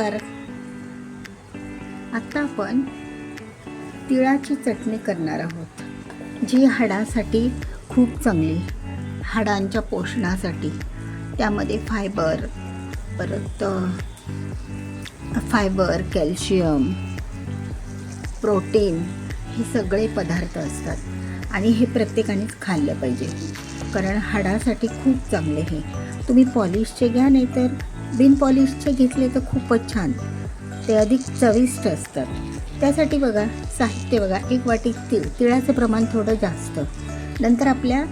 नमस्कार आत्ता आपण तिळाची चटणी करणार आहोत जी हाडांसाठी खूप चांगली. हाडांच्या पोषणासाठी. त्यामध्ये फायबर परत फायबर कॅल्शियम प्रोटीन हे सगळे पदार्थ असतात आणि हे प्रत्येकानेच खाल्लं पाहिजे. कारण हाडासाठी खूप चांगले हे. तुम्ही पॉलिशचे घ्या नाहीतर बिनपॉलिशचे बिन पॉलिशचे घेतले तर खूपच छान. ते अधिक चविष्ट असतात. त्यासाठी बघा साहित्य बघा एक वाटी तिळ तिळाचं प्रमाण थोडं जास्त. नंतर आपल्या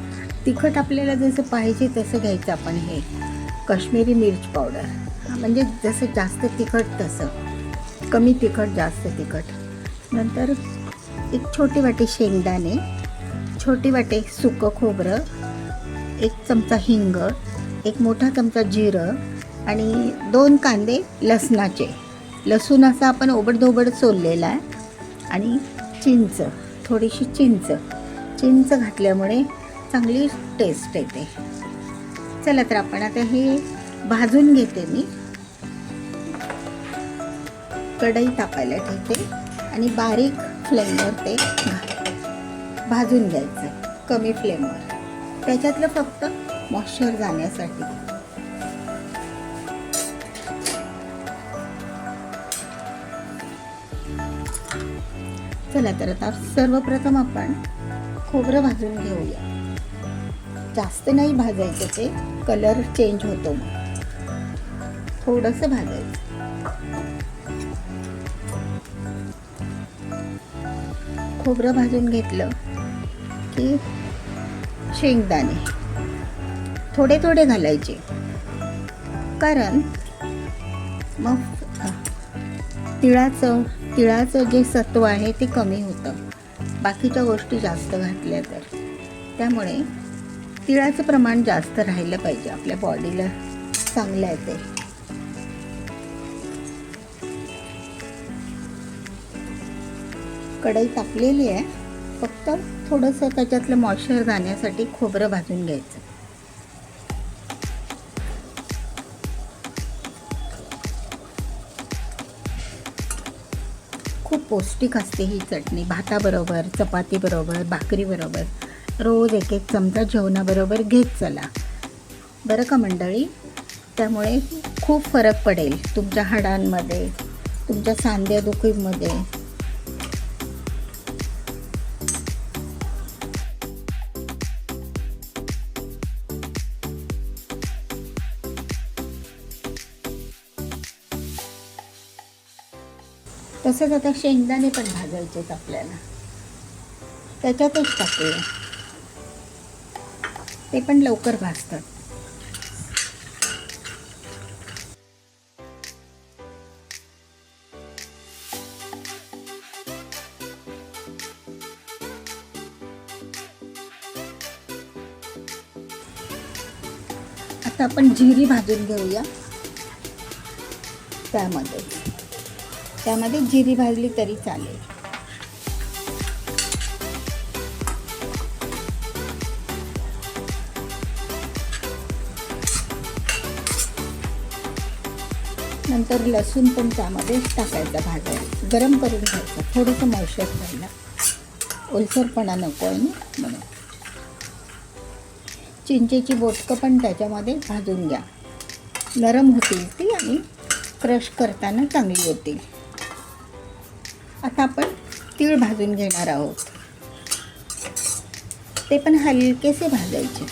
तिखट आपल्याला जसं पाहिजे तसं घ्यायचं आपण हे. काश्मीरी मिर्च पावडर. म्हणजे जसं जास्त तिखट तसं. कमी तिखट जास्त तिखट. नंतर एक छोटी वाटी शेंगदाणे छोटी वाटी सुकं खोबरं एक चमचा हिंग एक मोठा चमचा जिरं आणि दोन कांदे लसणाचे. लसूण असं आपण ओबडधोबड सोललेला आहे. आणि चिंच थोडीशी चिंच. चिंच घातल्यामुळे चांगली टेस्ट येते. चला तर आपण आता हे भाजून घेते मी. कढई तापायला ठेवते आणि बारीक फ्लेमवर ते भाजून घ्यायचं कमी फ्लेमवर. त्याच्यातलं फक्त मॉइश्चर जाण्यासाठी. चला तर आता सर्वप्रथम आपण खोबरं भाजून घेऊया. जास्त नाही भाजायचं ते कलर चेंज होतो मग. थोडंसं भाजायचं. खोबरं भाजून घेतलं की शेंगदाणे. थोडे थोडे घालायचे. कारण मग तिळाचं तिळाचं जे सत्व आहे ते कमी होतं. बाकीच्या गोष्टी जास्त घातल्या तर. त्यामुळे तिळाचं प्रमाण जास्त राहिलं पाहिजे. आपल्या बॉडीला चांगलं आहे ते. कढई तापलेली आहे. फक्त थोडंसं त्याच्यातलं मॉइश्चर जाण्यासाठी खोबरं भाजून घ्यायचं. खूप पौष्टिक असते ही चटणी. भाताबरोबर चपातीबरोबर भाकरीबरोबर. रोज एक एक चमचा जेवणाबरोबर घेत चला. बरं का मंडळी? त्यामुळे खूप फरक पडेल तुमच्या हाडांमध्ये तुमच्या सांध्यादुखीमध्ये तसंच आता शेंगदाणे पण भाजायचेत आपल्याला. त्याच्यातच टाकूया. ते पण लवकर भाजतात. आता आपण जिरी भाजून घेऊया. त्यामध्ये. त्यामध्ये जिरी भाजली तरी चालेल. नंतर लसूण पण त्यामध्ये टाकायचा भाजायला. गरम करून घ्यायचं. थोडंसं मॉइश्चर राहिलं ओलसरपणा नको आहे ना म्हणून. चिंचेची बोटकं पण त्याच्यामध्ये भाजून घ्या. नरम होतील ती आणि क्रश करताना चांगली होतील आता आपण तीळ भाजून घेणार आहोत. ते पण हलकेसे भाजायचे.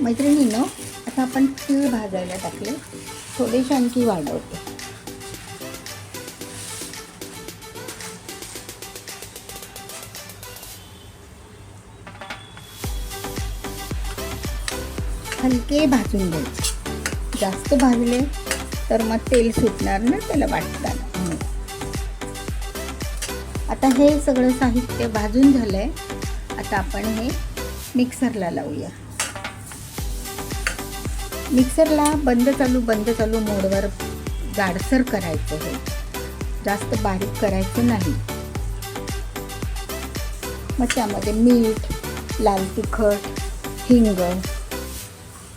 मैत्रिणीनं आता आपण तीळ भाजायला टाकले. थोडेसे आणखी वाढवते. हलके भाजून घ्यायचे. जास्त भाजले तर मग तेल सुटणार ना त्याला वाटताना. आता हे सगळं साहित्य भाजून झालं आहे आता आपण हे मिक्सरला लावूया. मिक्सरला बंद चालू बंद चालू मोडवर जाडसर करायचं हे. जास्त बारीक करायचं नाही. मग त्यामध्ये मीठ लाल तिखट हिंग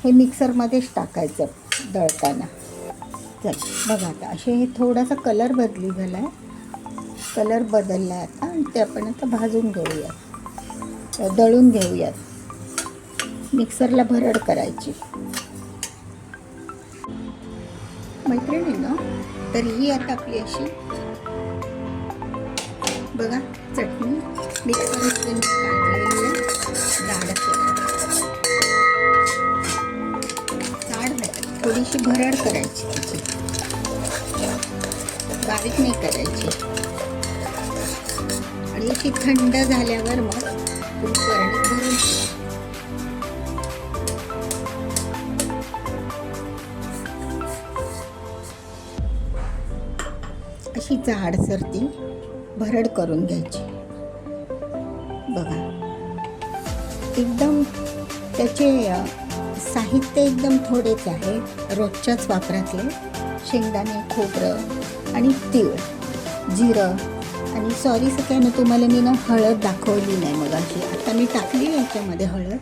हे मिक्सरमध्येच टाकायचं दळताना. चल बघा आता असे हे थोडासा कलर बदली झाला आहे कलर बदलला आहे आता आणि ते आपण आता भाजून घेऊयात. दळून घेऊयात. मिक्सरला भरड करायची. मैत्रिणी ना तर ही आता आपली अशी बघा चटणी मिक्सर काढलेली आहे. जाड थोडीशी भरड करायची. बारीक नाही करायची. आणि अशी थंड झाल्यावर मग तुम्ही भरून अशी जाडसर ती भरड करून घ्यायची. बघा. एकदम त्याचे साहित्य एकदम थोडेच आहे. रोजच्याच वापरातले. शेंगदाणे खोबरं आणि तीळ जिरं. आणि सॉरी सगळ्यांना तुम्हाला मी ना हळद दाखवली नाही मग अशी आता मी टाकली याच्यामध्ये हळद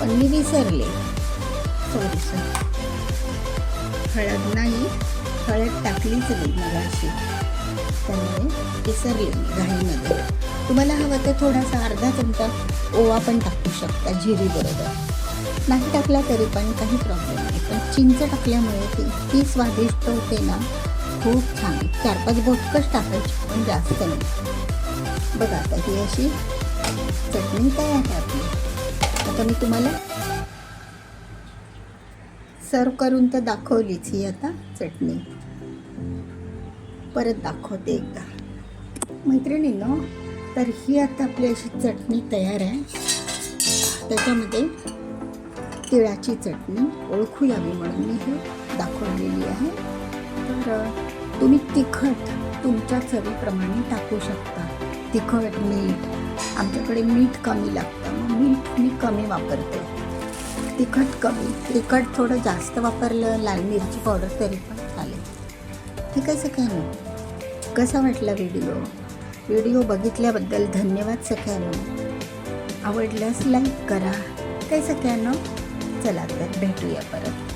पण मी विसरले. सॉरी सर हळद नाही हळद टाकलीच नाही मग अशी त्यामुळे विसरले मी घाईमध्ये. तुम्हाला हवं तर थोडासा अर्धा चमचा ओवा पण टाकू शकता जिरी बरोबर. नाही टाकला तरी पण काही प्रॉब्लेम नाही. पण चिंच टाकल्यामुळे ती इतकी स्वादिष्ट होते ना खूप छान. चार पाच घोटकच टाकायची पण जास्त नाही. बघा आता ही अशी चटणी तयार आहे. आपली आता मी तुम्हाला सर्व करून तर दाखवलीच ही आता चटणी. परत दाखवते एकदा. मैत्रिणींनो तर ही आता आपली अशी चटणी तयार आहे. त्याच्यामध्ये तिळाची चटणी ओळखू यावी म्हणून मी हे दाखवलेली आहे. तर तुम्ही तिखट तुमच्या चवीप्रमाणे टाकू शकता. तिखट मीठ आमच्याकडे मीठ कमी लागतं मग मीठ मी कमी वापरते. तिखट कमी तिखट थोडं जास्त वापरलं लाल मिरची पावडर तरी पण चालेल. ठीक आहे सगळ्यांना कसा वाटला व्हिडिओ? व्हिडिओ बघितल्याबद्दल धन्यवाद सगळ्यांना आवडल्यास लाईक करा. काय सगळ्यांना चला तर भेटूया परत.